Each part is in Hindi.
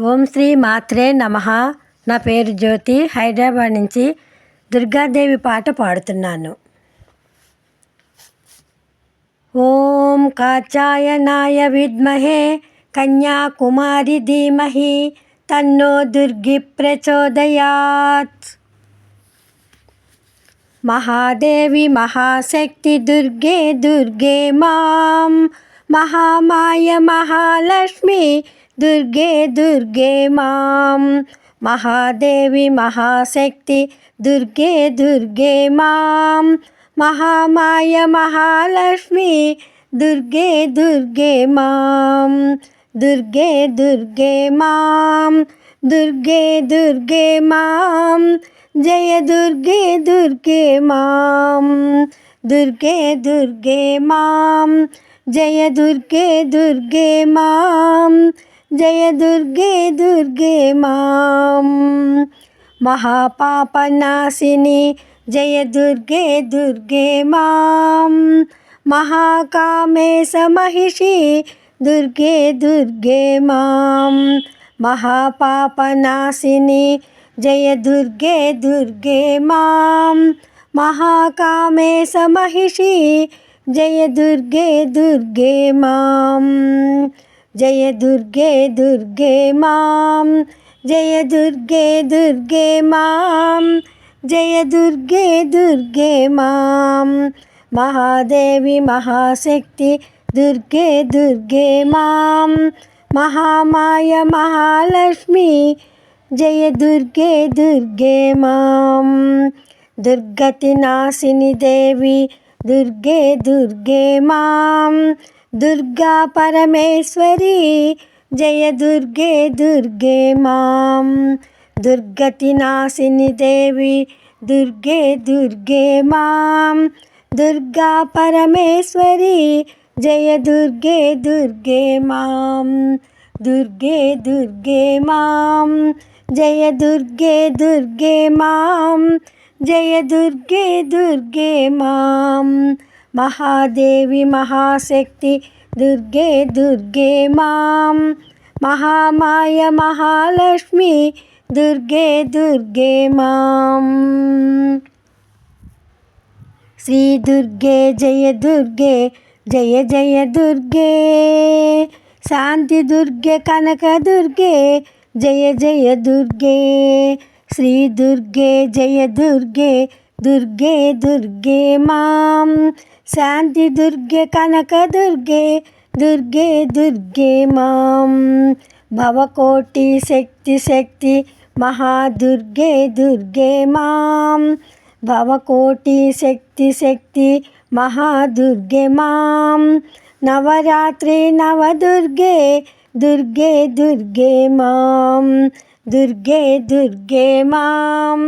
ఓం శ్రీ మాత్రే నమ. నా పేరు జ్యోతి. హైదరాబాద్ నుంచి దుర్గాదేవి పాట పాడుతున్నాను. ఓం కాచాయనాయ విద్మహే కన్యాకుమారి ధీమహి తన్నో దుర్గి ప్రచోదయాత్. మహాదేవి మహాశక్తి దుర్గే దుర్గే మాం. మహామాయ మహాలక్ష్మి दुर्गे दुर्गे माम महादेवी, महाशक्ति, दुर्गे दुर्गे माम महामाय, महालक्ष्मी, दुर्गे दुर्गे माम दुर्गे दुर्गे माम दुर्गे दुर्गे माम जय दुर्गे दुर्गे माम दुर्गे दुर्गे माम जय दुर्गे दुर्गे माम जय दुर्गे दुर्गे माम। महापापनाशिनी, जय दुर्गे दुर्गे माम। महाकामेश महिषी दुर्गे दुर्गे माम। महापापनाशिनी, जय दुर्गे दुर्गे माम। महाकामेश महिषी जय दुर्गे दुर्गे माम। जय दुर्गे दुर्गे माम जय दुर्गे दुर्गे माम जय दुर्गे दुर्गे माम महादेवी, महाशक्ति, दुर्गे दुर्गे माम महामाय, महालक्ष्मी। जय दुर्गे दुर्गे दुर्गति नासिनी देवी, दुर्गे दुर्गे माम దుర్గా పరమేశ్వరి జయ దుర్గే దుర్గే మాం. దుర్గతి నాశిని దేవి దుర్గే దుర్గే మాం. దుర్గా పరమేశ్వరి జయ దుర్గే దుర్గే మాం. దుర్గే దుర్గే మాం. జయ దుర్గే దుర్గే మాం. జయ దుర్గే దుర్గే మాం. महादेवी महाशक्ति, दुर्गे दुर्गे माम महामाय महालक्ष्मी, दुर्गे दुर्गे माम श्री दुर्गे जय दुर्गे, जय जय दुर्गे। शांति दुर्गे, कनक दुर्गे, जय जय दुर्गे। श्री दुर्गे जय दुर्गे దుర్గే దుర్గే మాం శాంతి దుర్గే కనక దుర్గే దుర్గే దుర్గే మాం భవకోటి శక్తి శక్తి మహాదుర్గే దుర్గే మాం భవకోటి శక్తి శక్తి మహాదుర్గే మాం నవరాత్రి నవదుర్గే దుర్గే దుర్గే మాం దుర్గే దుర్గే మాం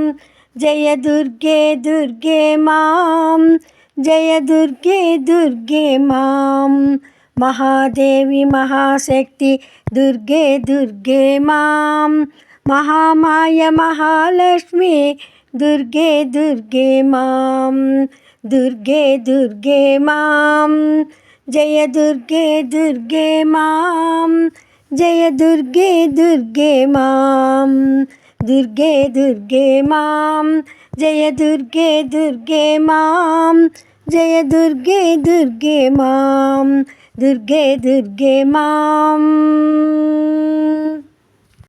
जय दुर्गे दुर्गे माम। जय दुर्गे दुर्गे माम। महादेवी, महाशक्ति, दुर्गे दुर्गे माम। महामाय, महालक्ष्मी, दुर्गे दुर्गे माम। दुर्गे दुर्गे माम। जय दुर्गे दुर्गे माम। जय दुर्गे दुर्गे माम। ദുർഗേ ദുർഗേ മാം. ജയ ദുർഗേ ദുർഗേ മാം. ജയ ദുർഗേ ദുർഗേ മാം. ദുർഗേ ദുർഗേ മാം.